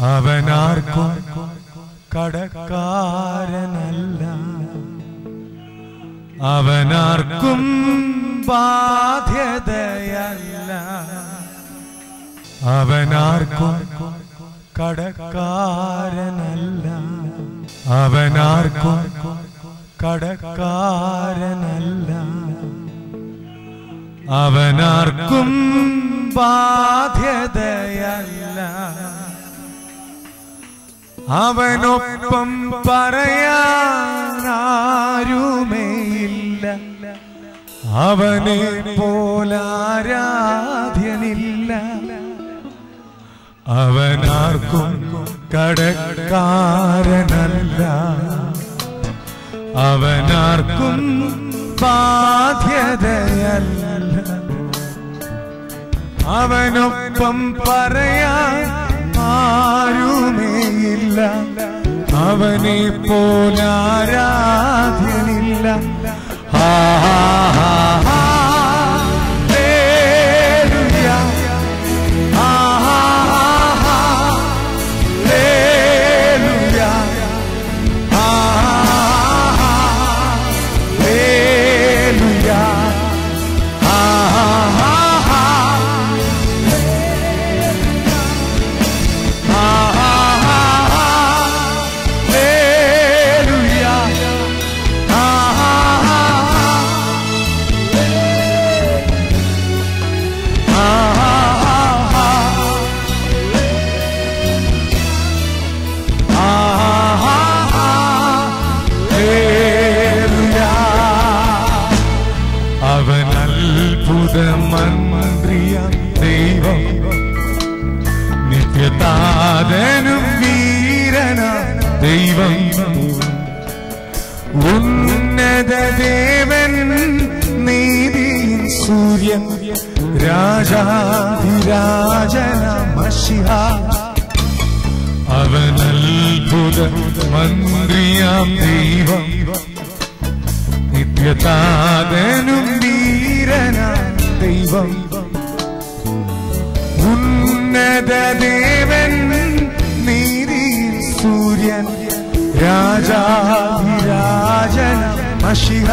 അവനാർക്കും കടക്കാരനല്ല. അവനാർക്കും ബാധ്യതയല്ല. അവനാർക്കും കടക്കാരനല്ല. അവനാർക്കും കടക്കാരനല്ല. അവനാർക്കും ബാധ്യതയല്ല. അവനൊപ്പം പറയാനാരുമേയില്ല. അവനെ പോലാരാധ്യനില്ല അവനാർക്കും കടക്കാരനല്ല. അവനാർക്കും ബാധ്യതയല്ല. അവനൊപ്പം പറയാൻ ആരുമേയില്ല. അവനെ പോലാരാധ്യനില്ല ഹാ മന്ത്രിയാം ദൈവം. നിത്യതാതനും വീരന ദൈവം. ഉന്നത ദേവൻ നീതി സൂര്യൻ രാജാ രാജന മഷിഹ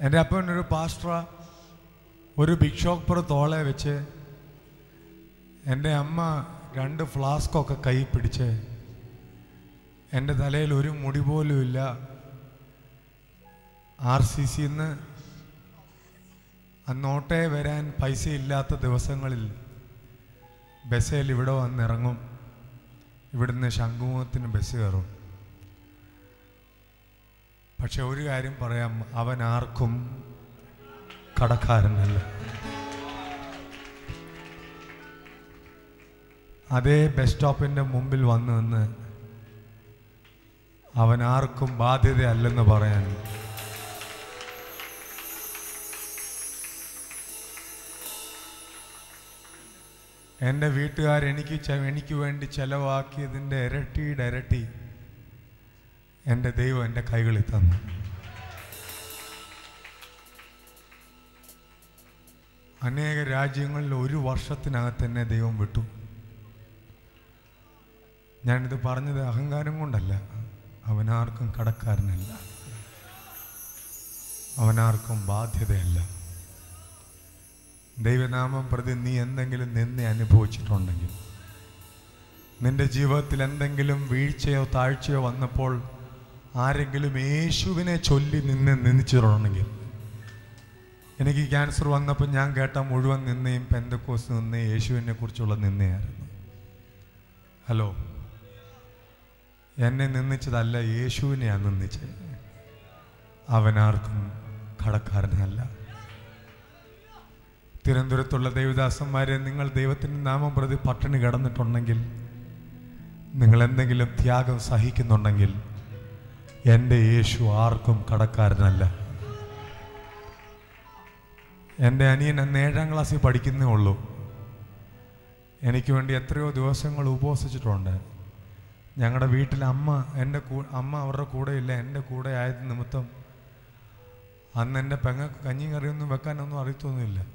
എന്റെ അപ്പൻ ഒരു പാസ്റ്റർ ഒരു ബിഗ് ഷോപ്പർ തോളെ വെച്ച് എന്റെ അമ്മ രണ്ട് ഫ്ലാസ്കൊക്കെ കൈ പിടിച്ച് എന്റെ തലയിൽ ഒരു മുടി പോലും ഇല്ല. ആർ സി സിന്ന് അന്നോട്ടേ വരാൻ പൈസ ഇല്ലാത്ത ദിവസങ്ങളിൽ ബസ്സിൽ ഇവിടെ വന്നിറങ്ങും. ഇവിടുന്ന് ശംഖുമുഖത്തിന് ബസ് കയറും. പക്ഷെ ഒരു കാര്യം പറയാം അവൻ ആർക്കും കടക്കാരനല്ല. അതേ ബസ് സ്റ്റോപ്പിന്റെ മുമ്പിൽ വന്നു നിന്ന് അവൻ ആർക്കും ബാധ്യതയല്ലെന്ന് പറയാൻ. എന്റെ വീട്ടുകാർ എനിക്ക് എനിക്ക് വേണ്ടി ചെലവാക്കിയതിന്റെ ഇരട്ടിയുടെ ഇരട്ടി എന്റെ ദൈവം എന്റെ കൈകളിൽ തന്നു. അനേക രാജ്യങ്ങളിൽ ഒരു വർഷത്തിനകത്ത് തന്നെ ദൈവം വിട്ടു. ഞാനിത് പറഞ്ഞത് അഹങ്കാരം കൊണ്ടല്ല. അവനാർക്കും കടക്കാരനല്ല. അവനാർക്കും ബാധ്യതയല്ല. ദൈവനാമം പ്രതി നീ എന്തെങ്കിലും നിന്നെ അനുഭവിച്ചിട്ടുണ്ടെങ്കിൽ നിന്റെ ജീവിതത്തിൽ എന്തെങ്കിലും വീഴ്ചയോ താഴ്ചയോ വന്നപ്പോൾ ആരെങ്കിലും യേശുവിനെ ചൊല്ലി നിന്ന് നിന്നിച്ചിട്ടുണ്ടെങ്കിൽ എനിക്ക് ക്യാൻസർ വന്നപ്പോൾ ഞാൻ കേട്ട മുഴുവൻ നിന്നയും പെന്തക്കോസ് നിന്ന് യേശുവിനെ കുറിച്ചുള്ള നിന്നയായിരുന്നു ഹലോ? എന്നെ നിന്ദിച്ചതല്ല യേശുവിനെയാണ് നിന്ദിച്ചത്. അവനാർക്കും കടക്കാരനല്ല. തിരുവനന്തപുരത്തുള്ള ദൈവദാസന്മാരെ നിങ്ങൾ ദൈവത്തിന്റെ നാമം പ്രതി പട്ടിണി കിടന്നിട്ടുണ്ടെങ്കിൽ നിങ്ങൾ എന്തെങ്കിലും ത്യാഗം സഹിക്കുന്നുണ്ടെങ്കിൽ എന്റെ യേശു ആർക്കും കടക്കാരനല്ല. എന്റെ അനിയൻ അന്ന് ഏഴാം ക്ലാസ്സിൽ പഠിക്കുന്നേ ഉള്ളൂ. എനിക്ക് വേണ്ടി എത്രയോ ദിവസങ്ങൾ ഉപവസിച്ചിട്ടുണ്ട്. ഞങ്ങളുടെ വീട്ടിൽ അമ്മ എന്റെ കൂ അമ്മ അവരുടെ കൂടെയില്ല എന്റെ കൂടെ ആയത് നിമിത്തം അന്ന് എന്റെ പെങ്ങൾക്ക് കഞ്ഞി കറിയൊന്നും വെക്കാനൊന്നും അറിയത്തൊന്നുമില്ല.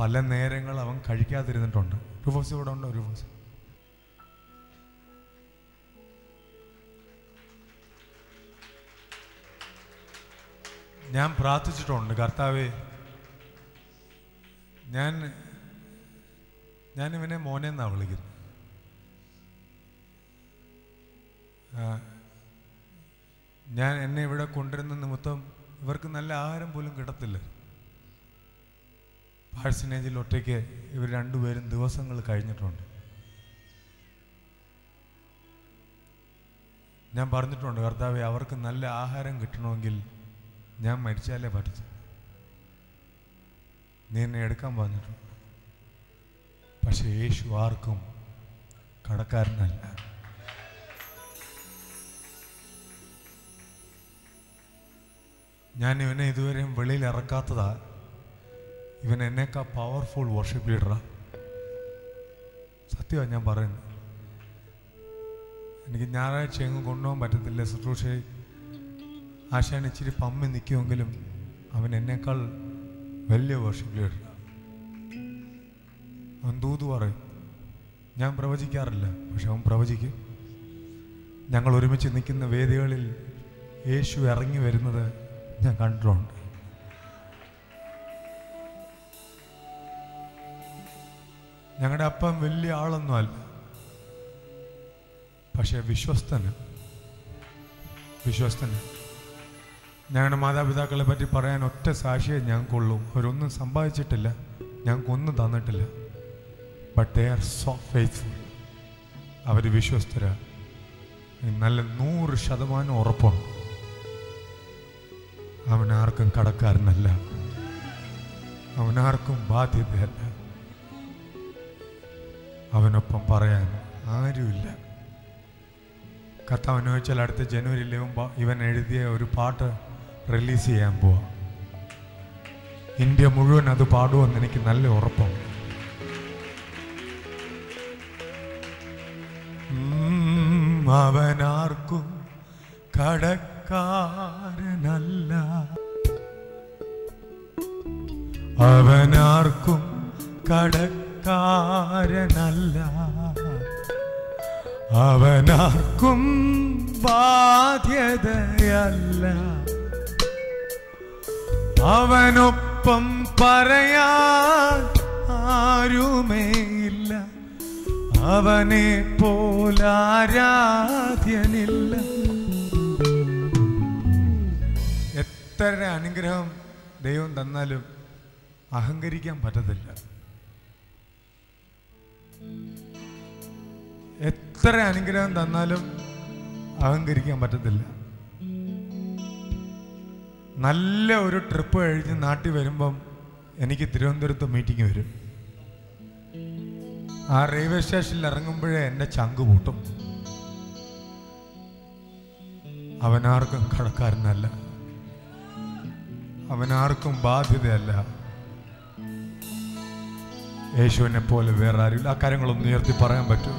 പല നേരങ്ങൾ അവൻ കഴിക്കാതിരുന്നിട്ടുണ്ട്. രൂഫോസ് ഇവിടെ ഉണ്ടോ രൂഫോസ് ഞാൻ പ്രാർത്ഥിച്ചിട്ടുണ്ട് കർത്താവേ. ഞാൻ ഞാൻ ഇവനെ മോനെ എന്നാ വിളിക്കുന്നത്. ഞാൻ എന്നെ ഇവിടെ കൊണ്ടുവരുന്ന നിമിത്തം ഇവർക്ക് നല്ല ആഹാരം പോലും കിട്ടത്തില്ല. പാഴ്സിനേജിൽ ഒറ്റയ്ക്ക് ഇവർ രണ്ടുപേരും ദിവസങ്ങൾ കഴിഞ്ഞിട്ടുണ്ട്. ഞാൻ പറഞ്ഞിട്ടുണ്ട് കർത്താവെ അവർക്ക് നല്ല ആഹാരം കിട്ടണമെങ്കിൽ ഞാൻ മരിച്ചാലേ പറ്റൂ നീ എന്നെ എടുക്കാൻ പറഞ്ഞിട്ടുണ്ട് പക്ഷെ യേശു ആർക്കും കടക്കാരനല്ല. ഞാൻ ഇവനെ ഇതുവരെയും വെളിയിൽ ഇറക്കാത്തതാ. ഇവൻ എന്നേക്കാ പവർഫുൾ വർഷിപ്പ് ലീഡറാ സത്യമാണ് ഞാൻ പറയുന്നത്. എനിക്ക് ഞായറാഴ്ച എങ്ങും കൊണ്ടുപോകാൻ പറ്റത്തില്ല. ശുശ്രൂഷ ആശാൻ ഇച്ചിരി പമ്മി നിൽക്കുമെങ്കിലും അവൻ എന്നേക്കാൾ വലിയ വർഷിപ്പ് ലീഡർ അവൻ ദൂത് പറയും. ഞാൻ പ്രവചിക്കാറില്ല പക്ഷെ അവൻ പ്രവചിക്കും. ഞങ്ങൾ ഒരുമിച്ച് നിൽക്കുന്ന വേദികളിൽ യേശു ഇറങ്ങി വരുന്നത് ഞാൻ കണ്ടിട്ടുണ്ട്. ഞങ്ങളുടെ അപ്പം വലിയ ആളൊന്നും അല്ല പക്ഷെ വിശ്വസ്തന് വിശ്വസ്തന്. ഞങ്ങളുടെ മാതാപിതാക്കളെ പറ്റി പറയാൻ ഒറ്റ സാക്ഷിയെ ഞാൻ കൊള്ളും. അവരൊന്നും സമ്പാദിച്ചിട്ടില്ല. ഞങ്ങൾക്കൊന്നും തന്നിട്ടില്ല. But they are so faithful അവർ വിശ്വസ്തരാണ്. നല്ല നൂറ് ശതമാനം ഉറപ്പാണ്. അവനാർക്കും കടക്കാരനല്ല. അവനാർക്കും ബാധ്യതയല്ല. അവനൊപ്പം പറയാൻ ആരുമില്ല. കർത്താവ് വെച്ചാൽ അടുത്ത ജനുവരിയിൽ ഇവൻ എഴുതിയ ഒരു പാട്ട് റിലീസ് ചെയ്യാൻ പോവാ. ഇന്ത്യ മുഴുവൻ അത് പാടുമെന്ന് എനിക്ക് നല്ല ഉറപ്പാണ്. അവനാർക്കും കടക്കാരനല്ല. അവനാർക്കും കടക്കാരനല്ല. അവനാർക്കും ബാധ്യതയല്ല. അവനൊപ്പം പറയാൻ ആരുമേയില്ല. അവനെ പോലാരാധ്യനില്ല എത്ര അനുഗ്രഹം ദൈവം തന്നാലും അഹങ്കരിക്കാൻ പറ്റത്തില്ല. എത്ര അനുഗ്രഹം തന്നാലും അഹങ്കരിക്കാൻ പറ്റത്തില്ല. നല്ല ഒരു ട്രിപ്പ് കഴിഞ്ഞ് നാട്ടിൽ വരുമ്പം എനിക്ക് തിരുവനന്തപുരത്ത് മീറ്റിംഗ് വരും. ആ റെയിൽവേ സ്റ്റേഷനിൽ ഇറങ്ങുമ്പോഴേ എന്റെ ചങ്ക് പൂട്ടും. അവനാർക്കും കടക്കാരനല്ല. അവനാർക്കും ബാധ്യതയല്ല. യേശുവിനെ പോലെ വേറെ ആരും ആ കാര്യങ്ങളൊന്നും ഉയർത്തി പറയാൻ പറ്റും.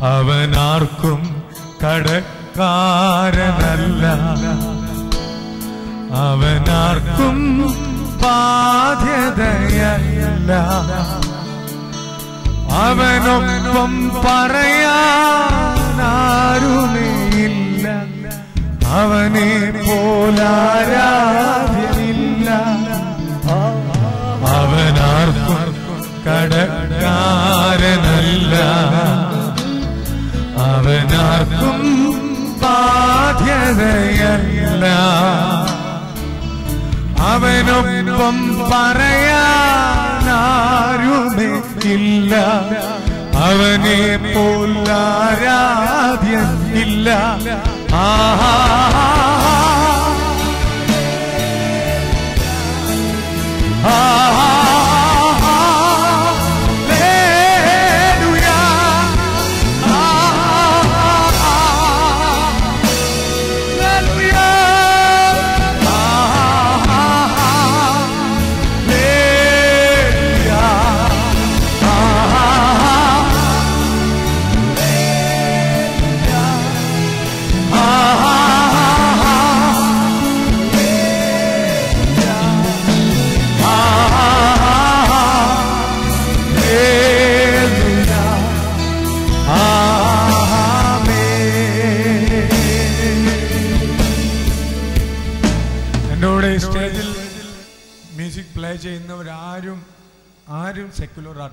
അവനാർക്കും കടക്കാരനല്ല. അവനാർക്കും ബാധ്യതയല്ല. അവനൊപ്പം പറയാനാരുമേയില്ല. അവനെ പോലാരാധ്യമില്ല അവനാർക്കും കടക്കാരനല്ല. അവനാർക്കും ബാധ്യതയല്ല. അവനൊപ്പം പറയാനാരുമേ ഇല്ല അവനെ പോലാരാധ്യ ഇല്ല. ആഹാ.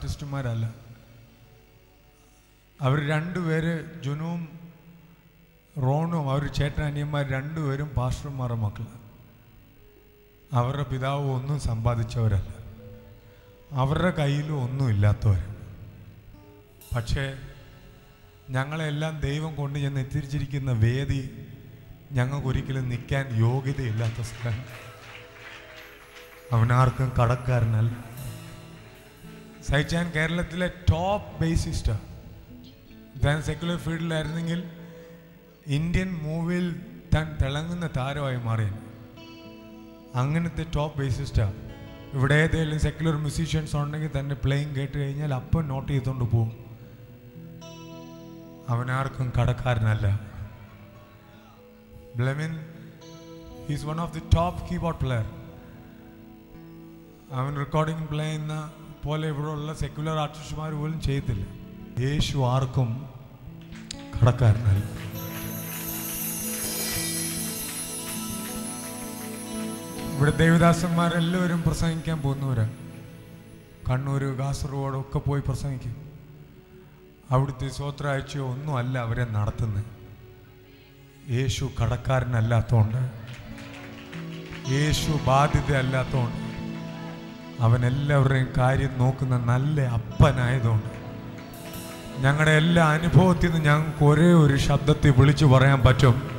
ആർട്ടിസ്റ്റുമാരല്ല അവർ രണ്ടുപേര് ജുനുവും റോണും അവർ ചേട്ടനനിയന്മാർ രണ്ടുപേരും പാസ്റ്റർമാരുടെ മക്കളാണ് അവരുടെ പിതാവ് ഒന്നും സമ്പാദിച്ചവരല്ല. അവരുടെ കയ്യിലും ഒന്നും ഇല്ലാത്തവർ പക്ഷേ ഞങ്ങളെല്ലാം ദൈവം കൊണ്ട് ചെന്ന് എത്തിച്ചിരിക്കുന്ന വേദി ഞങ്ങൾക്കൊരിക്കലും നിൽക്കാൻ യോഗ്യതയില്ലാത്ത സ്ഥലം. അവനാർക്കും കടക്കാരനല്ല. സൈച്ചാൻ കേരളത്തിലെ ടോപ്പ് ബേസിസ്റ്റാണ് താൻ സെക്കുലർ ഫീൽഡിലായിരുന്നെങ്കിൽ ഇന്ത്യൻ മൂവിയിൽ താൻ തിളങ്ങുന്ന താരമായി മാറി അങ്ങനത്തെ ടോപ്പ് ബേസിസ്റ്റാണ് ഇവിടെ ഏതെങ്കിലും സെക്യുലർ മ്യൂസീഷ്യൻസ് ഉണ്ടെങ്കിൽ തന്നെ പ്ലേയിങ് കേട്ട് കഴിഞ്ഞാൽ അപ്പം നോട്ട് ചെയ്തുകൊണ്ട് പോകും അവനാർക്കും കടക്കാരനല്ല. Blemin is one of the top keyboard player അവൻ റെക്കോർഡിംഗ് പ്ലേ ചെയ്യുന്ന പോലെ ഇവിടെയുള്ള സെക്യുലർ ആർട്ടിസ്റ്റുമാർ പോലും ചെയ്യത്തില്ല. യേശു ആർക്കും കടക്കാരനല്ല. ഇവിടെ ദേവദാസന്മാരെല്ലാവരും പ്രസംഗിക്കാൻ പോകുന്നവരാണ് കണ്ണൂർ കാസർഗോഡ് ഒക്കെ പോയി പ്രസംഗിക്കും. അവിടുത്തെ സ്വത്രാഴ്ചയോ ഒന്നും അല്ല അവരെ നടത്തുന്നത് യേശു കടക്കാരനല്ലാത്തതുകൊണ്ട് യേശു ബാധ്യത അല്ലാത്തതുകൊണ്ട് അവൻ എല്ലാവരുടെയും കാര്യം നോക്കുന്ന നല്ല അപ്പനായതുകൊണ്ട്. ഞങ്ങളുടെ എല്ലാ അനുഭവത്തിൽ നിന്ന് ഞങ്ങൾക്ക് ഒരേ ഒരു ശബ്ദത്തിൽ വിളിച്ചു പറയാൻ പറ്റും.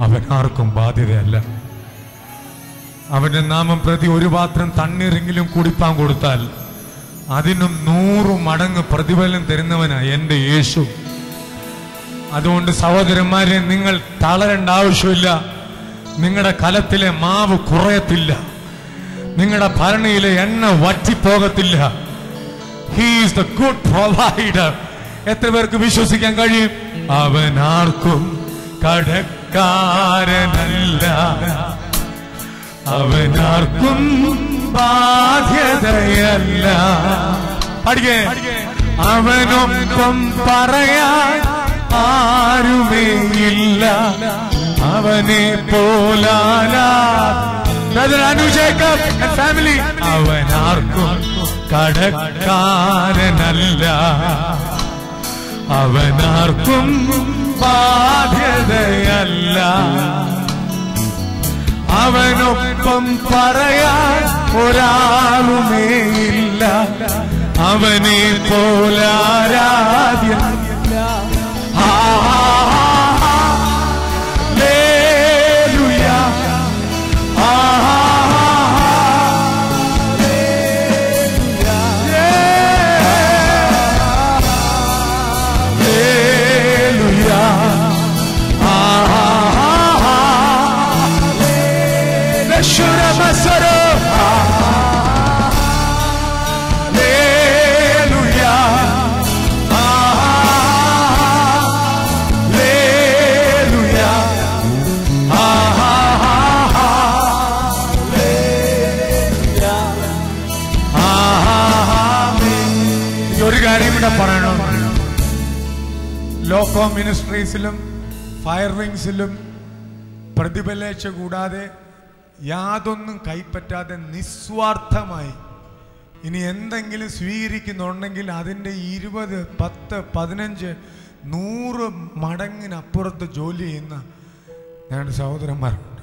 അവൻ ആർക്കും ബാധ്യതയല്ല. അവന്റെ നാമം പ്രതി ഒരു പാത്രം തണ്ണീരെങ്കിലും കുടിപ്പാൻ കൊടുത്താൽ അതിനും നൂറു മടങ്ങ് പ്രതിഫലം തരുന്നവനാണ് എന്റെ യേശു. അതുകൊണ്ട് സഹോദരന്മാരെ നിങ്ങൾ തളരേണ്ട ആവശ്യമില്ല. നിങ്ങളുടെ കലത്തിലെ മാവ് കുറയത്തില്ല. നിങ്ങളുടെ ഭരണിയിലെ എണ്ണ വറ്റിപ്പോകത്തില്ല. ഹീസ് ദ ഗുഡ് പ്രൊവൈഡർ എത്ര പേർക്ക് വിശ്വസിക്കാൻ കഴിയും? അവൻ ആർക്കും കടക്കാരനല്ല. അവനാർക്കും ബാധ്യതയല്ല. പഠിക്കേ. അവനൊപ്പം പറയാൻ ആരുമേയില്ല. അവനെ പോലാലാ അനുജേക്കബ് ഫാമിലി അവനാർക്കും കടക്കാരനല്ല. അവനാർക്കും ബാധ്യതയല്ല. അവനൊപ്പം പറയാൻ ഒരാളുമേയില്ല അവനെ പോലാരാധ്യ ഒരു കാര്യം ഇവിടെ പറയണോ ലോക്കോ മിനിസ്ട്രീസിലും ഫയർ വിങ്സിലും പ്രതിഫലേച്ച കൂടാതെ യാതൊന്നും കൈപ്പറ്റാതെ നിസ്വാർത്ഥമായി ഇനി എന്തെങ്കിലും സ്വീകരിക്കുന്നുണ്ടെങ്കിൽ അതിന്റെ ഇരുപത് പത്ത് പതിനഞ്ച് നൂറ് മടങ്ങിനപ്പുറത്ത് ജോലി ചെയ്യുന്ന ഞങ്ങളുടെ സഹോദരന്മാരുണ്ട്.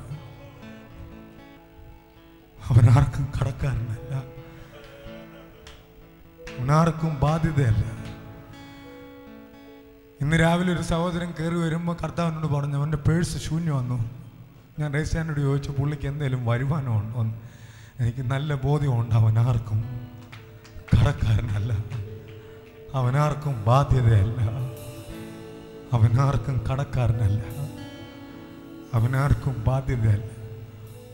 അവനാർക്കും കടക്കാരനല്ല. അവനാർക്കും ബാധ്യതയല്ല. ഇന്ന് രാവിലെ ഒരു സഹോദരൻ കയറി വരുമ്പോൾ കർത്താവിനോട് പറഞ്ഞു അവന്റെ പേഴ്സ് ശൂന്യം വന്നു. ഞാൻ റേസാനോട് ചോദിച്ചു പുള്ളിക്ക് എന്തെങ്കിലും വരുമാനം ഉണ്ടോ എനിക്ക് നല്ല ബോധ്യമുണ്ട് അവനാർക്കും കടക്കാരനല്ല. അവനാർക്കും ബാധ്യതയല്ല. അവനാർക്കും കടക്കാരനല്ല. അവനാർക്കും ബാധ്യതയല്ല.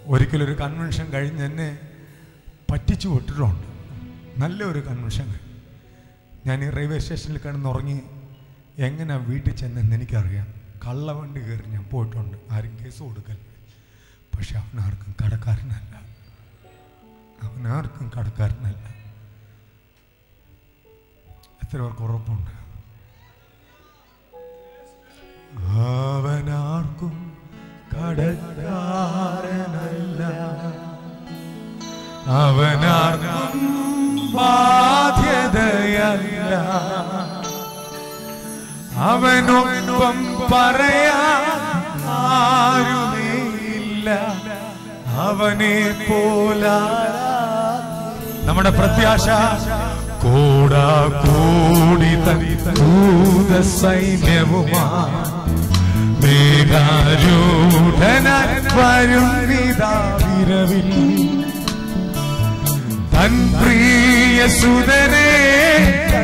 ഒരിക്കലൊരു കൺവെൻഷൻ കഴിഞ്ഞ് എന്നെ പറ്റിച്ചു വിട്ടിട്ടുണ്ട്. നല്ലൊരു കൺവെൻഷൻ ഞാൻ ഈ റെയിൽവേ സ്റ്റേഷനിൽ കിടന്നുറങ്ങി എങ്ങനെ വീട്ടിൽ ചെന്നെന്ന് എനിക്കറിയാം. കള്ളവണ്ടി കയറി ഞാൻ പോയിട്ടുണ്ട്. ആരും കേസ് കൊടുക്കല്ല. പക്ഷെ അവനാർക്കും കടക്കാരനല്ല. അവനാർക്കും കടക്കാരനല്ല. എത്ര പേർക്ക് ഉറപ്പുണ്ട്? അവനാർക്കും കടക്കാരനല്ല. അവനാർക്കും ബാധ്യതയല്ല. അവനൊപ്പം പറയാൻ ആരുമേയില്ല അവനെ പോല നമ്മുടെ പ്രത്യാശ കൂടാ കൂടി തൂത സൈന്യവുമാ മേഘാരൂഢനായി വരും വിരവിൽ തൻ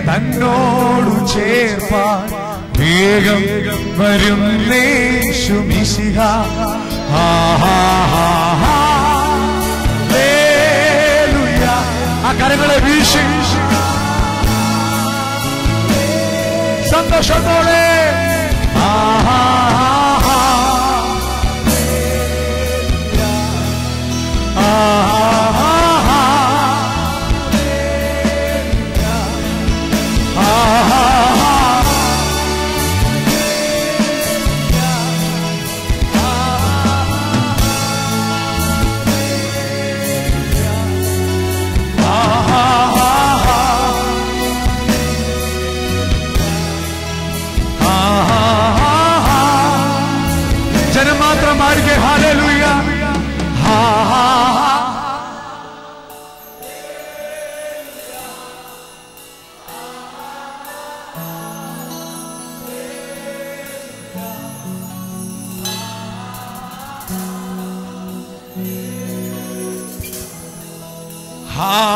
തന്നോടു ചേർപ്പാൻ വേഗം വരും യേശുമിശിഹ ആ കരങ്ങളെ വീശി. സന്തോഷത്തോടെ. Ha